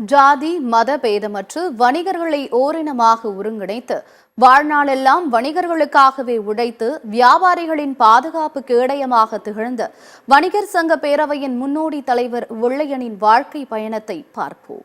ஜாதி மத பேதமற்று வணிகர்களை ஓரினமாக ஒருங்கிணைத்து வாழ்நாளெல்லாம் வணிகர்களுக்காகவே உடைத்து வியாபாரிகளின் பாதுகாப்பு கேடயமாக திகழ்ந்த வணிகர் சங்க பேரவையின் முன்னோடி தலைவர் வெள்ளையனின் வாழ்க்கை பயணத்தை பார்ப்போம்.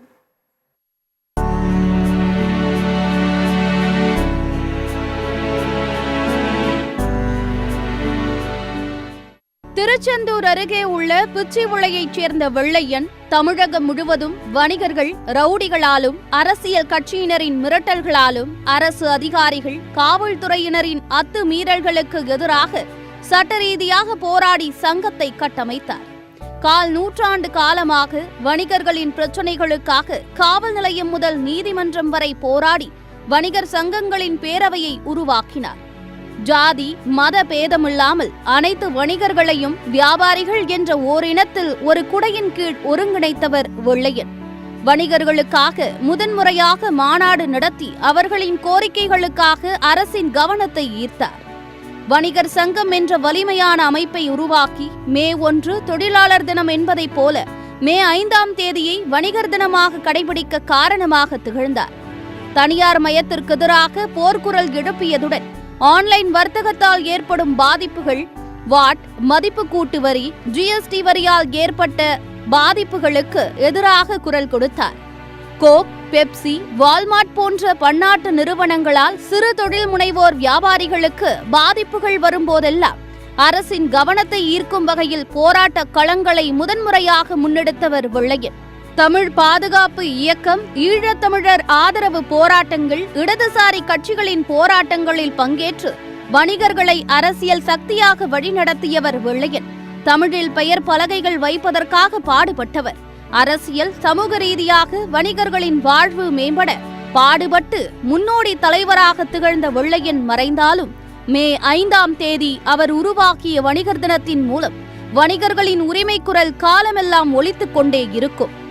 திருச்செந்தூர் அருகே உள்ள பிச்சிவுளையைச் சேர்ந்த வெள்ளையன் தமிழகம் முழுவதும் வணிகர்கள் ரவுடிகளாலும் அரசியல் கட்சியினரின் மிரட்டல்களாலும் அரசு அதிகாரிகள் காவல்துறையினரின் அத்துமீறல்களுக்கு எதிராக சட்ட ரீதியாக போராடி சங்கத்தை கட்டமைத்தார். கால் நூற்றாண்டு காலமாக வணிகர்களின் பிரச்சனைகளுக்காக காவல் நிலையம் முதல் நீதிமன்றம் வரை போராடி வணிகர் சங்கங்களின் பேரவையை உருவாக்கினார். ஜாதி மத பேதமில்லாமல் அனைத்து வணிகர்களையும் வியாபாரிகள் என்ற ஓரினத்தில் ஒரு குடையின் கீழ் ஒருங்கிணைத்தவர் வெள்ளையன். வணிகர்களுக்காக முதன்முறையாக மாநாடு நடத்தி அவர்களின் கோரிக்கைகளுக்காக அரசின் கவனத்தை ஈர்த்தார். வணிகர் சங்கம் என்ற வலிமையான அமைப்பை உருவாக்கி மே ஒன்று தொழிலாளர் தினம் என்பதைப் போல மே ஐந்தாம் தேதியை வணிகர் தினமாக கடைபிடிக்க காரணமாக திகழ்ந்தார். தனியார் மயத்திற்கு எதிராக போர்க்குரல் எழுப்பியதுடன் ஆன்லைன் வர்த்தகத்தால் ஏற்படும் பாதிப்புகள் வாட் மதிப்பு கூட்டு வரி ஜிஎஸ்டி வரியால் ஏற்பட்ட பாதிப்புகளுக்கு எதிராக குரல் கொடுத்தார். கோக் பெப்சி வால்மார்ட் போன்ற பன்னாட்டு நிறுவனங்களால் சிறு தொழில் முனைவோர் வியாபாரிகளுக்கு பாதிப்புகள் வரும்போதெல்லாம் அரசின் கவனத்தை ஈர்க்கும் வகையில் போராட்ட களங்களை முதன்முறையாக முன்னெடுத்தவர் வெள்ளையன். தமிழ் பாதுகாப்பு இயக்கம் ஈழத்தமிழர் ஆதரவு போராட்டங்கள் இடதுசாரி கட்சிகளின் போராட்டங்களில் பங்கேற்று வணிகர்களை அரசியல் சக்தியாக வழிநடத்தியவர் வெள்ளையன். தமிழில் பெயர் பலகைகள் வைப்பதற்காக பாடுபட்டவர். அரசியல் சமூக ரீதியாக வணிகர்களின் வாழ்வு மேம்பட பாடுபட்டு முன்னோடி தலைவராக திகழ்ந்த வெள்ளையன் மறைந்தாலும் மே ஐந்தாம் தேதி அவர் உருவாக்கிய வணிகர் தினத்தின் மூலம் வணிகர்களின் உரிமை குரல் காலமெல்லாம் ஒலித்துக் கொண்டே இருக்கும்.